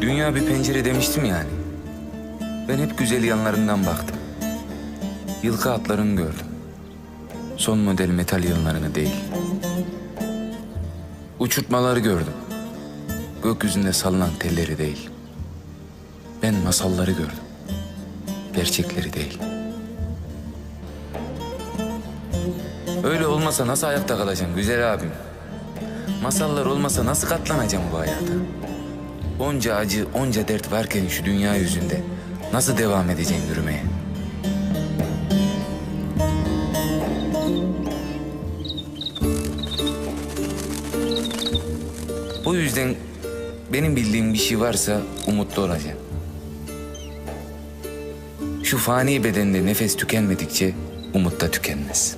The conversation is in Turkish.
Dünya bir pencere demiştim yani. Ben hep güzel yanlarından baktım. Yılkı atlarını gördüm. Son model metal yığınlarını değil. Uçurtmaları gördüm. Gökyüzünde salınan telleri değil. Ben masalları gördüm. Gerçekleri değil. Öyle olmasa nasıl ayakta kalacaksın güzel abim? Masallar olmasa nasıl katlanacağım bu hayata? Onca acı, onca dert varken şu dünya yüzünde nasıl devam edeceğim yürümeye? Bu yüzden benim bildiğim bir şey varsa umutlu olacağım. Şu fani bedende nefes tükenmedikçe umut da tükenmez.